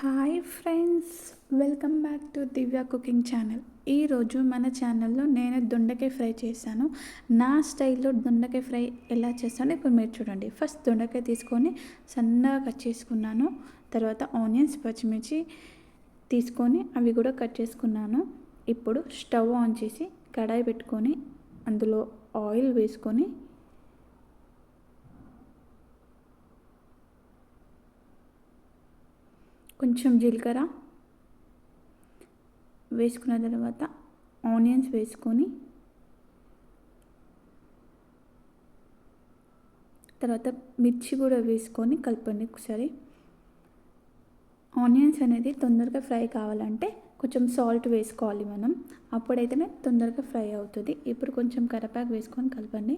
Hi friends welcome back to Divya cooking channel ఈరోజు మన ఛానల్లో నేను దొండకాయ ఫ్రై చేశాను. నా స్టైల్లో దొండకాయ ఫ్రై ఎలా చేస్తానో ఇప్పుడు మీరు చూడండి. ఫస్ట్ దొండకాయ తీసుకొని సన్నగా కట్ చేసుకున్నాను. తర్వాత ఆనియన్స్ పచ్చిమిర్చి తీసుకొని అవి కూడా కట్ చేసుకున్నాను. ఇప్పుడు స్టవ్ ఆన్ చేసి కడాయి పెట్టుకొని అందులో ఆయిల్ వేసుకొని కొంచెం జీలకర్ర వేసుకున్న తర్వాత ఆనియన్స్ వేసుకొని తర్వాత మిర్చి కూడా వేసుకొని కలపండి ఒకసారి. ఆనియన్స్ అనేది తొందరగా ఫ్రై కావాలంటే కొంచెం సాల్ట్ వేసుకోవాలి మనం. అప్పుడైతేనే తొందరగా ఫ్రై అవుతుంది. ఇప్పుడు కొంచెం కరపాకు వేసుకొని కలపండి.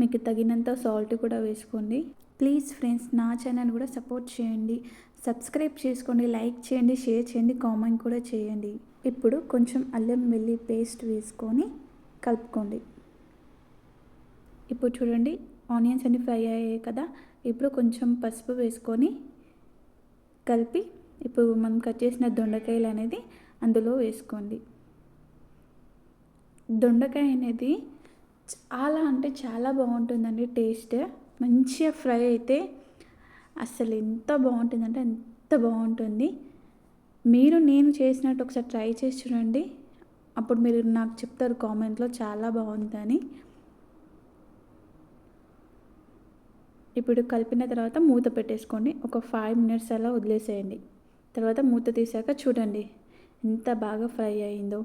మీకు తగినంత సాల్ట్ కూడా వేసుకోండి. ప్లీజ్ ఫ్రెండ్స్ నా ఛానల్ కూడా సపోర్ట్ చేయండి. సబ్స్క్రైబ్ చేసుకోండి లైక్ చేయండి షేర్ చేయండి కామెంట్ కూడా చేయండి. ఇప్పుడు కొంచెం అల్లం వెల్లి పేస్ట్ వేసుకొని కలుపుకోండి. ఇప్పుడు చూడండి ఆనియన్స్ అన్ని ఫ్రై అయ్యాయి కదా. ఇప్పుడు కొంచెం పసుపు వేసుకొని కలిపి ఇప్పుడు మనం కట్ చేసిన దొండకాయలు అనేది అందులో వేసుకోండి. దొండకాయ అనేది చాలా అంటే చాలా బాగుంటుందండి టేస్ట్ మంచిగా ఫ్రై అయితే అసలు ఎంత బాగుంటుందంటే ఎంత బాగుంటుంది. మీరు నేను చేసినట్టు ఒకసారి ట్రై చేసి చూడండి. అప్పుడు మీరు నాకు చెప్తారు కామెంట్లో చాలా బాగుందని. ఇప్పుడు కలిపిన తర్వాత మూత పెట్టేసుకోండి. ఒక ఫైవ్ మినిట్స్ అలా వదిలేసేయండి. తర్వాత మూత తీసాక చూడండి ఎంత బాగా ఫ్రై అయిందో.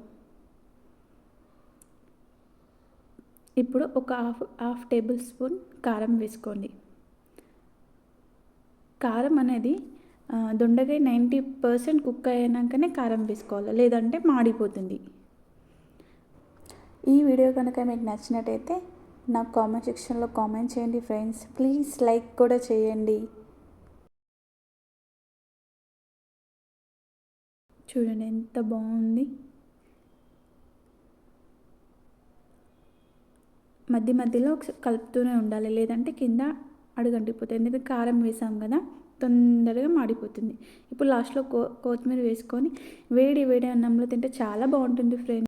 ఇప్పుడు ఒక హాఫ్ హాఫ్ టేబుల్ స్పూన్ కారం వేసుకోండి. కారం అనేది దొండకాయ నైంటీ పర్సెంట్ కుక్ అయినాకనే కారం వేసుకోవాలి లేదంటే మాడిపోతుంది. ఈ వీడియో కనుక మీకు నచ్చినట్టయితే నాకు కామెంట్ సెక్షన్లో కామెంట్ చేయండి ఫ్రెండ్స్ ప్లీజ్ లైక్ కూడా చేయండి. చూడండి ఎంత బాగుంది. మధ్య మధ్యలో కలుపుతూనే ఉండాలి. లేదంటే కింద అడుగంటిపోతుంది ఎందుకంటే కారం వేసాం కదా తొందరగా మాడిపోతుంది. ఇప్పుడు లాస్ట్లో కో కొత్తిమీర వేసుకొని వేడి వేడి అన్నంలో తింటే చాలా బాగుంటుంది ఫ్రెండ్స్.